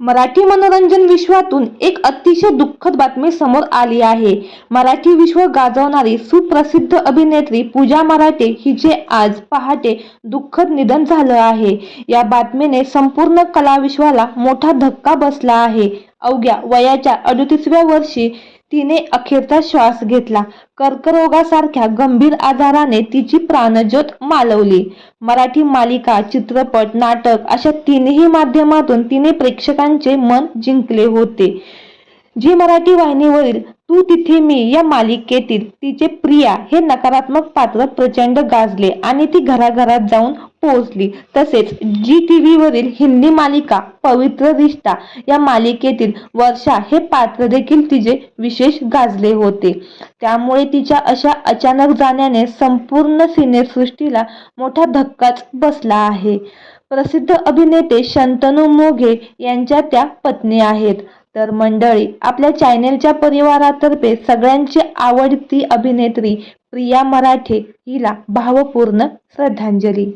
मराठी मनोरंजन विश्वातून एक अतिशय दुःखद बातमी समोर आली आहे. मराठी विश्व गाजवणारी सुप्रसिद्ध अभिनेत्री पूजा मराठे हिचे आज पहाटे दुःखद निधन झालं आहे. या बातमीने संपूर्ण कलाविश्वाला मोठा धक्का बसला आहे. अवघ्या वयाच्या अडतीसव्या वर्षी तिने अखेरचा श्वास घेतला. कर्करोगासारख्या गंभीर आजाराने तिची प्राणज्योत मालवली. मराठी मालिका चित्रपट नाटक अशा तीनही माध्यमातून तिने प्रेक्षकांचे मन जिंकले होते. जी मराठी वाहिनीवरील तू तिथे मी या मालिकेतील तिचे प्रिया हे नकारात्मक पात्र प्रचंड गाजले आणि ती घराघरात जाऊन पोहोचली. तसेच जी टी व्हीवरील हिंदी मालिका पवित्र रिश्ता या मालिकेतील वर्षा हे पात्र देखील तिचे विशेष गाजले होते. त्यामुळे तिच्या अशा अचानक जाण्याने संपूर्ण सिनेसृष्टीला मोठा धक्काच बसला आहे. प्रसिद्ध अभिनेते शंतनू मोघे यांच्या त्या पत्नी आहेत. तर मंडळी आपल्या चॅनेलच्या परिवारातर्फे सगळ्यांची आवडती अभिनेत्री प्रिया मराठे हिला भावपूर्ण श्रद्धांजली.